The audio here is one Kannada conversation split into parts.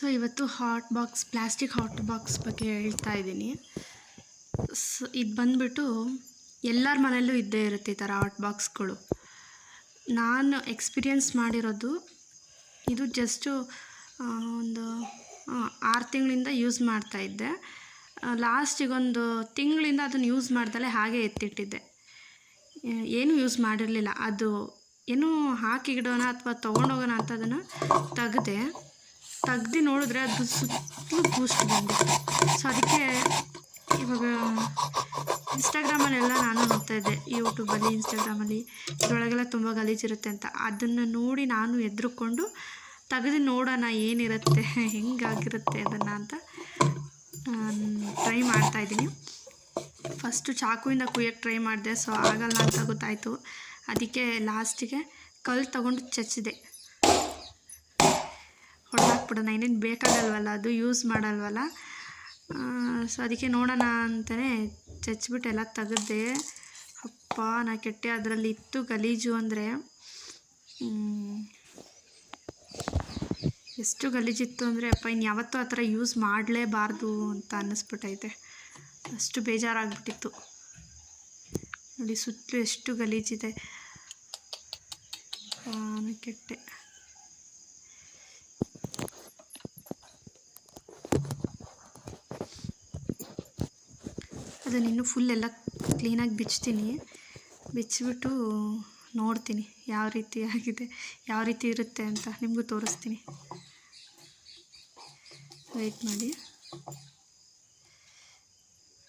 ಇವತ್ತು hot box plastic hot box ಬಗ್ಗೆ ಹೇಳ್ತಾ ಇದ್ದೀನಿ. ಸೊ, ಇದು ಬಂದುಬಿಟ್ಟು ಎಲ್ಲರ ಮನೆಯಲ್ಲೂ ಇದ್ದೇ ಇರುತ್ತೆ ಈ ಥರ ಹಾಟ್ ಬಾಕ್ಸ್ಗಳು ನಾನು ಎಕ್ಸ್ಪೀರಿಯನ್ಸ್ ಮಾಡಿರೋದು ಇದು ಜಸ್ಟು ಒಂದು ಆರು ತಿಂಗಳಿಂದ ಯೂಸ್ ಮಾಡ್ತಾಯಿದ್ದೆ ಲಾಸ್ಟಿಗೊಂದು ತಿಂಗಳಿಂದ ಅದನ್ನು ಯೂಸ್ ಮಾಡ್ದಲೇ ಹಾಗೆ ಎತ್ತಿಟ್ಟಿದ್ದೆ. ಏನೂ ಯೂಸ್ ಮಾಡಿರಲಿಲ್ಲ. ಅದು ಏನೂ ಹಾಕಿಡೋಣ ಅಥವಾ ತೊಗೊಂಡೋಗೋಣ ಅಂತ ಅದನ್ನು ತೆಗ್ದೆ. ತೆಗ್ದು ನೋಡಿದ್ರೆ ಅದು ಸುತ್ತಲೂ ಬೂಸ್ಟ್ ಬಂದಿತ್ತು ಸೊ ಅದಕ್ಕೆ ಇವಾಗ ಇನ್ಸ್ಟಾಗ್ರಾಮಲ್ಲೆಲ್ಲ ನಾನು ನೋಡ್ತಾ ಇದ್ದೆ. ಯೂಟ್ಯೂಬಲ್ಲಿ ಇನ್ಸ್ಟಾಗ್ರಾಮಲ್ಲಿ ಇದರೊಳಗೆಲ್ಲ ತುಂಬ ಗಲೀಜಿರುತ್ತೆ ಅಂತ. ಅದನ್ನು ನೋಡಿ ನಾನು ಎದ್ರುಕೊಂಡು ತೆಗೆದು ನೋಡೋಣ ಏನಿರುತ್ತೆ, ಹೆಂಗಾಗಿರುತ್ತೆ ಅದನ್ನು ಅಂತ ಟ್ರೈ ಮಾಡ್ತಾಯಿದ್ದೀನಿ ಫಸ್ಟು ಚಾಕುವಿಂದ ಕುಯ್ಯಕ್ಕೆ ಟ್ರೈ ಮಾಡಿದೆ. ಸೊ ಆಗಲ್ಲ ಅಂತ ಗೊತ್ತಾಯಿತು. ಅದಕ್ಕೆ ಲಾಸ್ಟಿಗೆ ಕಲ್ಲು ತಗೊಂಡು ಚಚ್ಚಿದೆ. ಹೊಡೆದಾಕ್ಬಿಡೋಣ ಇನ್ನೇನು ಬೇಕಾಗಲ್ವಲ್ಲ, ಅದು ಯೂಸ್ ಮಾಡಲ್ವಲ್ಲ. ಸೊ ಅದಕ್ಕೆ ನೋಡೋಣ ಅಂತಲೇ ಚಚ್ಬಿಟ್ಟು ಎಲ್ಲ ತೆಗೆದೆ ಅಪ್ಪ, ನಾ ಕೆಟ್ಟೆ ಅದರಲ್ಲಿ ಇತ್ತು ಗಲೀಜು ಅಂದರೆ. ಎಷ್ಟು ಗಲೀಜಿತ್ತು ಅಂದರೆ, ಅಪ್ಪ ಇನ್ನು ಯಾವತ್ತೂ ಆ ಥರ ಯೂಸ್ ಮಾಡಲೇಬಾರ್ದು ಅಂತ ಅನ್ನಿಸ್ಬಿಟ್ಟೈತೆ. ಅಷ್ಟು ಬೇಜಾರಾಗ್ಬಿಟ್ಟಿತ್ತು. ನೋಡಿ, ಸುತ್ತಲೂ ಎಷ್ಟು ಗಲೀಜಿದೆ. ಕೆಟ್ಟೆ. ಅದನ್ನ ಇನ್ನೂ ಫುಲ್ ಎಲ್ಲ ಕ್ಲೀನಾಗಿ ಬಿಚ್ತೀನಿ. ಬಿಚ್ಚಿಬಿಟ್ಟು ನೋಡ್ತೀನಿ ಯಾವ ರೀತಿ ಆಗಿದೆ, ಯಾವ ರೀತಿ ಇರುತ್ತೆ ಅಂತ ನಿಮಗೂ ತೋರಿಸ್ತೀನಿ. ವೆಯ್ಟ್ ಮಾಡಿ.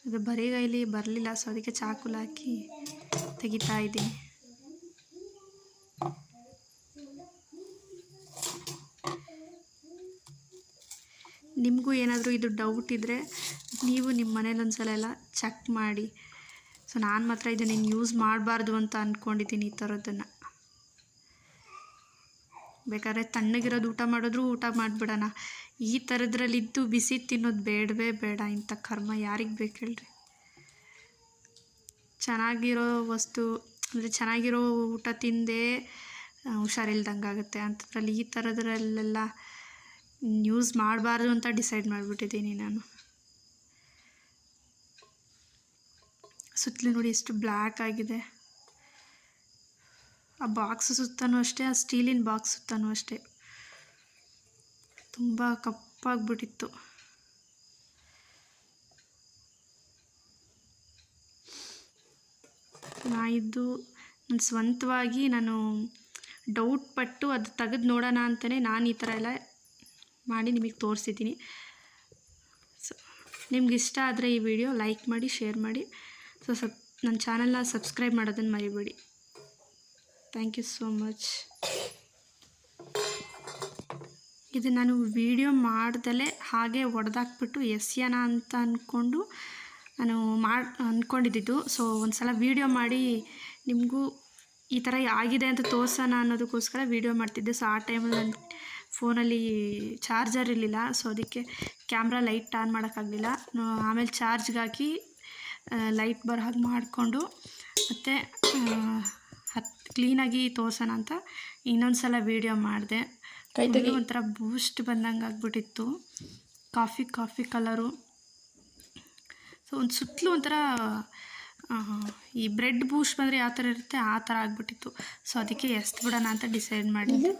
ಅದು ಬರಿಗೈಲಿ ಬರಲಿಲ್ಲ ಸೊ ಅದಕ್ಕೆ ಚಾಕುಲ್ ಹಾಕಿ ತೆಗಿತಾ ಇದ್ದೀನಿ. ನಿಮಗೂ ಏನಾದರೂ ಇದು ಡೌಟ್ ಇದ್ದರೆ ನೀವು ನಿಮ್ಮ ಮನೇಲಿ ಒಂದ್ಸಲ ಎಲ್ಲ ಚೆಕ್ ಮಾಡಿ. ಸೊ ನಾನು ಮಾತ್ರ ಇದನ್ನು ಯೂಸ್ ಮಾಡಬಾರ್ದು ಅಂತ ಅಂದ್ಕೊಂಡಿದ್ದೀನಿ ಈ ಥರದ್ದನ್ನು ಬೇಕಾದ್ರೆ ತಣ್ಣಗಿರೋದು ಊಟ ಮಾಡಿದ್ರು ಊಟ ಮಾಡಿಬಿಡೋಣ. ಈ ಥರದ್ರಲ್ಲಿದ್ದು ಬಿಸಿ ತಿನ್ನೋದು ಬೇಡವೇ ಬೇಡ, ಇಂಥ ಕರ್ಮ ಯಾರಿಗೆ ಬೇಕು ಹೇಳ್ರಿ. ಚೆನ್ನಾಗಿರೋ ವಸ್ತು, ಅಂದರೆ ಚೆನ್ನಾಗಿರೋ ಊಟ ತಿಂದೇ ಹುಷಾರಿಲ್ದಂಗೆ ಆಗುತ್ತೆ. ಅಂಥದ್ರಲ್ಲಿ ಈ ಥರದ್ರಲ್ಲೆಲ್ಲ ಯೂಸ್ ಮಾಡಬಾರ್ದು ಅಂತ ಡಿಸೈಡ್ ಮಾಡಿಬಿಟ್ಟಿದ್ದೀನಿ ನಾನು. ಸುತ್ತಲೂ ನೋಡಿ ಎಷ್ಟು ಬ್ಲ್ಯಾಕ್ ಆಗಿದೆ. ಆ ಬಾಕ್ಸ್ ಸುತ್ತನೂ ಅಷ್ಟೇ, ಆ ಸ್ಟೀಲಿನ ಬಾಕ್ಸ್ ಸುತ್ತನೂ ಅಷ್ಟೇ. ತುಂಬ ಕಪ್ಪಾಗ್ಬಿಟ್ಟಿತ್ತು. ನಾ ಇದು ನನ್ನ ಸ್ವಂತವಾಗಿ ನಾನು ಡೌಟ್ ಪಟ್ಟು ಅದು ತೆಗೆದು ನೋಡೋಣ ಅಂತಲೇ ನಾನು ಈ ಥರ ಎಲ್ಲ ಮಾಡಿ ನಿಮಗೆ ತೋರಿಸಿದ್ದೀನಿ. ಸೊ, ನಿಮ್ಗೆ ಇಷ್ಟ ಆದರೆ ಈ ವಿಡಿಯೋ ಲೈಕ್ ಮಾಡಿ, ಶೇರ್ ಮಾಡಿ. ಸೊ ಸಬ್ ನನ್ನ ಚಾನಲ್ನ ಸಬ್ಸ್ಕ್ರೈಬ್ ಮಾಡೋದನ್ನು ಮರಿಬೇಡಿ. ಥ್ಯಾಂಕ್ ಯು ಸೋ ಮಚ್ ಇದು ನಾನು ವಿಡಿಯೋ ಮಾಡ್ದಲೇ ಹಾಗೆ ಒಡೆದಾಕ್ಬಿಟ್ಟು ಎಸ್ಯನ ಅಂತ ಅಂದ್ಕೊಂಡು ನಾನು ಮಾಡಿ ಅಂದ್ಕೊಂಡಿದ್ದು ಸೊ ಒಂದು ಸಲ ವೀಡಿಯೋ ಮಾಡಿ ನಿಮಗೂ ಈ ಥರ ಆಗಿದೆ ಅಂತ ತೋರ್ಸೋಣ ಅನ್ನೋದಕ್ಕೋಸ್ಕರ ವೀಡಿಯೋ ಮಾಡ್ತಿದ್ದೆ. ಸೊ ಆ ಟೈಮಲ್ಲಿ ನನ್ನ ಫೋನಲ್ಲಿ ಚಾರ್ಜರ್ ಇರಲಿಲ್ಲ. ಸೊ ಅದಕ್ಕೆ ಕ್ಯಾಮ್ರಾ ಲೈಟ್ ಆನ್ ಮಾಡೋಕ್ಕಾಗಲಿಲ್ಲ. ಆಮೇಲೆ ಚಾರ್ಜ್ಗೆ ಹಾಕಿ ಲೈಟ್ ಬರೋ ಹಾಗೆ ಮಾಡಿಕೊಂಡು ಮತ್ತು ಹತ್ತು ಕ್ಲೀನಾಗಿ ತೋರ್ಸೋಣ ಅಂತ ಇನ್ನೊಂದು ಸಲ ವೀಡಿಯೋ ಮಾಡಿದೆ ಒಂಥರ ಬೂಸ್ಟ್ ಬಂದಂಗೆ ಆಗ್ಬಿಟ್ಟಿತ್ತು. ಕಾಫಿ ಕಾಫಿ ಕಲರು ಸೊ ಒಂದು ಸುತ್ತಲೂ ಒಂಥರ ಈ ಬ್ರೆಡ್ ಬೂಸ್ಟ್ ಬಂದರೆ ಯಾವ ಥರ ಇರುತ್ತೆ ಆ ಥರ ಆಗಿಬಿಟ್ಟಿತ್ತು. ಸೊ ಅದಕ್ಕೆ ಎಸ್ತು ಬಿಡೋಣ ಅಂತ ಡಿಸೈಡ್ ಮಾಡಿದ್ದೆ.